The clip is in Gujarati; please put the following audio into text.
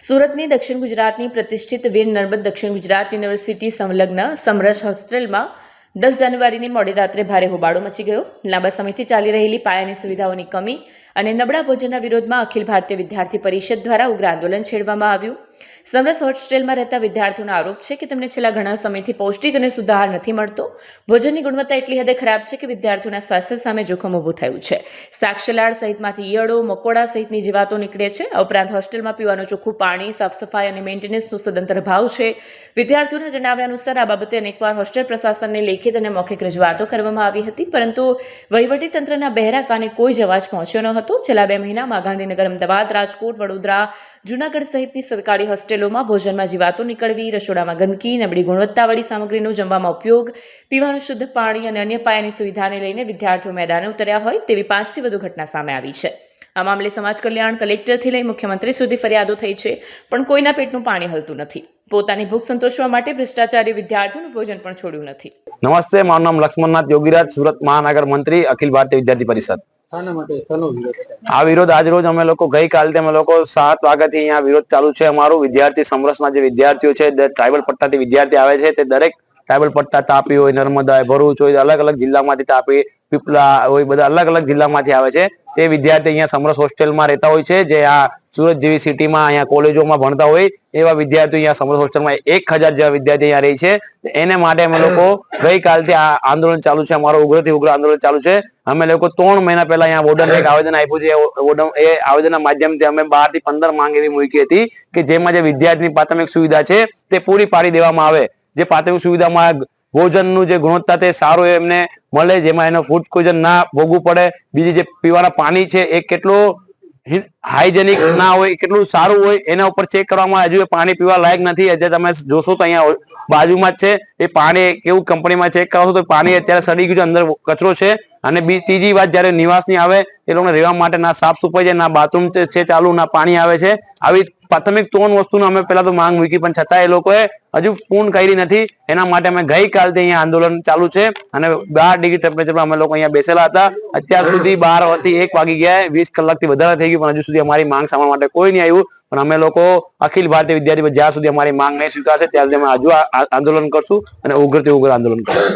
સુરતની દક્ષિણ ગુજરાતની પ્રતિષ્ઠિત વીર નર્મદ દક્ષિણ ગુજરાત યુનિવર્સિટી સંલગ્ન સમરસ હોસ્ટેલમાં દસ જાન્યુઆરીની મોડી રાત્રે ભારે હોબાળો મચી ગયો. લાંબા સમયથી ચાલી રહેલી પાયાની સુવિધાઓની કમી અને નબળા ભોજનના વિરોધમાં અખિલ ભારતીય વિદ્યાર્થી પરિષદ દ્વારા ઉગ્ર આંદોલન છેડવામાં આવ્યું. સમરસ હોસ્ટેલમાં રહેતા વિદ્યાર્થીઓનો આરોપ છે કે તેમને છેલ્લા ઘણા સમયથી પૌષ્ટિક અને આહાર નથી મળતો. ભોજનની ગુણવત્તા એટલી હદે ખરાબ છે કે વિદ્યાર્થીઓના સ્વાસ્થ્ય સામે જોખમ ઊભું થયું છે. સાક્ષલાળ સહિતમાંથી ઈયળો, મકોડા સહિતની જીવાતો નીકળે છે. આ ઉપરાંત હોસ્ટેલમાં પીવાનું ચોખ્ખું પાણી સાફ સફાઈ અને મેન્ટેનન્સનો સદંતર ભાવ છે. વિદ્યાર્થીઓના જણાવ્યા અનુસાર આ બાબતે અનેકવાર હોસ્ટેલ પ્રશાસનને લેખિત અને મૌખિક રજૂઆતો કરવામાં આવી હતી, પરંતુ વહીવટીતંત્રના બહેરા કાને કોઈ જવાજ પહોંચ્યો ન હતો. છેલ્લા બે મહિનામાં ગાંધીનગર, અમદાવાદ, રાજકોટ, વડોદરા, જૂનાગઢ સહિતની સરકારી હોસ્ટેલોમાં ભોજનમાં જીવાતો નીકળવી, રસોડામાં ગંદકી, નબળી ગુણવત્તાવાળી સામગ્રીનો જમવામાં ઉપયોગ, પીવાનું શુદ્ધ પાણી અને અન્ય પાયાની સુવિધાને લઈને વિદ્યાર્થીઓ મેદાને ઉતર્યા હોય તેવી પાંચથી વધુ ઘટના સામે આવી છે. આ મામલે સમાજ કલ્યાણ કલેક્ટરથી લઈ મુખ્યમંત્રી સુધી ફરિયાદો થઈ છે, પણ કોઈના પેટનું પાણી હલતું નથી. પોતાની ભૂખ સંતોષવા માટે ભ્રષ્ટાચારી વિદ્યાર્થીઓનું ભોજન પણ છોડ્યું નથી. નમસ્તે મારું નામ લક્ષ્મણનાથ યોગીરાજ સુરત મહાનગર મંત્રી અખિલ ભારતીય વિદ્યાર્થી પરિષદ? આ વિરોધ આજ રોજ અમે લોકો ગઈકાલથી અમે લોકો સાત વાગ્યાથી અહીંયા વિરોધ ચાલુ છે. અમારું વિદ્યાર્થી સમરસના જે વિદ્યાર્થીઓ છે ટ્રાઇબલ પટ્ટાથી વિદ્યાર્થી આવે છે તે દરેક ટ્રાઇબલ પટ્ટા તાપી હોય નર્મદા હોય ભરૂચ હોય અલગ અલગ જિલ્લામાંથી તાપી પીપલા હોય બધા અલગ અલગ જિલ્લામાંથી આવે છે. તે વિદ્યાર્થી અહીંયા સમરસ હોસ્ટેલમાં રહેતા હોય છે, જે આ સુરત જેવી સિટીમાં અહીંયા કોલેજોમાં ભણતા હોય, એવા વિદ્યાર્થીઓ અહીંયા સમરસ હોસ્ટેલમાં એક હજાર જેવા વિદ્યાર્થી અહીંયા રહી છે. એને માટે અમે લોકો ગઈકાલથી આ આંદોલન ચાલુ છે, અમારું ઉગ્રથી ઉગ્ર આંદોલન ચાલુ છે. અમે લોકો ત્રણ મહિના પહેલા અહીંયા વોર્ડન એક આવેદન આપ્યું છે વોર્ડન એ આવેદનના માધ્યમથી અમે બારથી પંદર માંગ એવી મૂકી હતી કે જેમાં જે વિદ્યાર્થીની પ્રાથમિક સુવિધા છે, તે પૂરી પાડી દેવામાં આવે. જે પ્રાથમિક સુવિધામાં ભોજનનું જે ગુણવત્તા તે સારું એમને મળે, જેમાં એનો ફૂડ પોઈઝન ના ભોગવું પડે. બીજી જે પીવાના પાણી છે, એ કેટલું હાઇજેનિક ના હોય, કેટલું સારું હોય, એના ઉપર ચેક કરવામાં હજુ પાણી પીવા લાયક નથી. અત્યારે તમે જોશો તો અહીંયા બાજુમાં જ છે. એ પાણી કેવું કંપનીમાં ચેક કરાવશો તો પાણી અત્યારે સડી ગયું છે, અંદર કચરો છે. અને બી ત્રીજી વાત, જ્યારે નિવાસની આવે, એ લોકોને રહેવા માટે ના સાફ સફાઈ છે, ના બાથરૂમ છે ચાલુ, ના પાણી આવે છે. આવી પ્રાથમિક ત્રણ વસ્તુનો અમે પેલા તો માંગ મૂકી, પણ છતાં એ લોકોએ હજુ પૂર્ણ કરી નથી. એના માટે અમે ગઈકાલથી અહીંયા આંદોલન ચાલુ છે અને બાર ડિગ્રી ટેમ્પરેચરમાં અમે લોકો અહીંયા બેસેલા હતા. અત્યાર સુધી બારથી એક વાગી ગયા વીસ કલાકથી વધારે થઈ ગયું, પણ હજુ સુધી અમારી માંગ સાંભળવા માટે કોઈ નહીં આવ્યું. પણ અમે લોકો અખિલ ભારતીય વિદ્યાર્થી જ્યાં સુધી અમારી માંગ નહીં સ્વીકારશે, ત્યાં સુધી અમે હજુ આંદોલન કરશું અને ઉગ્રથી ઉગ્ર આંદોલન કરશું.